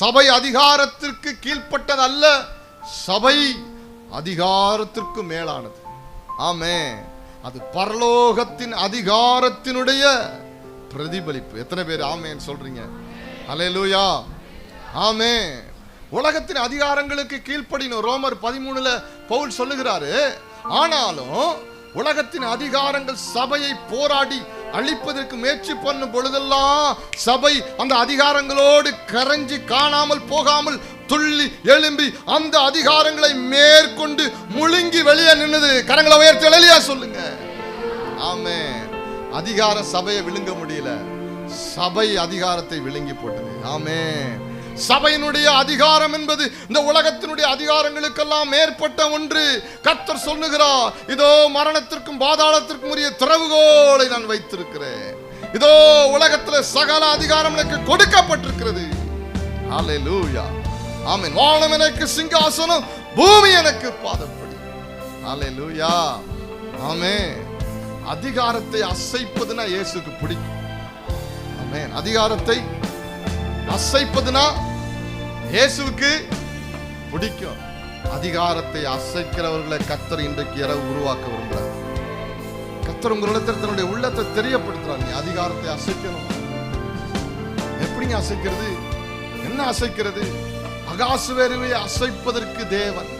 சபை அதிகாரத்திற்கு கீழ்ப்பட்டது அல்ல சபை அதிகாரத்திற்கு மேலானது. ஆமே அது பரலோகத்தின் அதிகாரத்தினுடைய பிரதிபலிப்பு. எத்தனை பேர் ஆமேன்னு சொல்றீங்க? அல்லேலூயா ஆமே உலகத்தின் அதிகாரங்களுக்கு கீழ்ப்படினோம் ரோமர் பதிமூணுல பவுல் சொல்லுகிறாரு ஆனாலும் உலகத்தின் அதிகாரங்கள் சபையை போராடி அழிப்பதற்கு முயற்சி பண்ணும் பொழுதெல்லாம் சபை அந்த அதிகாரங்களோடு கரைஞ்சி காணாமல் போகாமல் துள்ளி எழும்பி அந்த அதிகாரங்களை மேற்கொண்டு முழுங்கி வெளியே நின்னது. கரங்களை உயர்த்தி வெளியா சொல்லுங்க. ஆமே அதிகார சபையை விழுங்க முடியல. சபை அதிகாரத்தை விழுங்கி போட்டது. ஆமே சபையினுடைய அதிகாரம் என்பது இந்த உலகத்தினுடைய அதிகாரங்களுக்கெல்லாம் மேற்பட்ட ஒன்று. கர்த்தர் சொல்லுகிறார் இதோ மரணத்திற்கும் பாதாளத்திற்கும் உரிய திறவுகோலை நான் வைத்திருக்கிறேன். இதோ உலகத்துல சகல அதிகாரம் எனக்கு கொடுக்கப்பட்டிருக்கிறது. ஹalleluya. ஆமீன். வானம் எனக்கு சிங்காசனம் பூமி எனக்கு பாதப்படி. ஹalleluya. ஆமே அதிகாரத்தை அசைப்பதுனா இயேசுக்கு பிடிக்கும். ஆமே அதிகாரத்தை அசைப்பதுனா இயேசுவுக்கு பிடிக்கும். அதிகாரத்தை அசைக்கிறவர்களை கத்தர் இன்றைக்கு இரவு உருவாக்க விரும்புகிறார். கத்தர் உங்களிடத்தில் தன்னுடைய உள்ளத்தை தெரியப்படுத்துறார் நீ அதிகாரத்தை அசைக்கணும். எப்படிங்க அசைக்கிறது? என்ன அசைக்கிறது? அகாசுவேருவை அசைப்பதற்கு தேவன்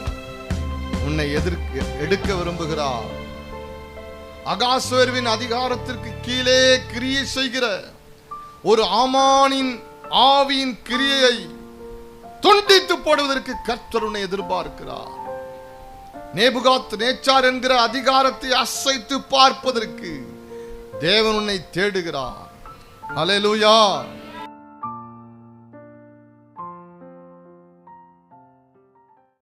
உன்னை எதிர்க்க எடுக்க விரும்புகிறார். அகாசுவேருவின் அதிகாரத்திற்கு கீழே கிரியை செய்கிற ஒரு ஆமானின் ஆவியின் கிரியையை துண்டித்து போடுவதற்கு கர்த்தர் உன்னை எதிர்பார்க்கிறார். நேபுகாத் நேச்சார் என்கிற அதிகாரத்தை அசைத்து பார்ப்பதற்கு தேவன் உன்னை தேடுகிறார். அலையலூயா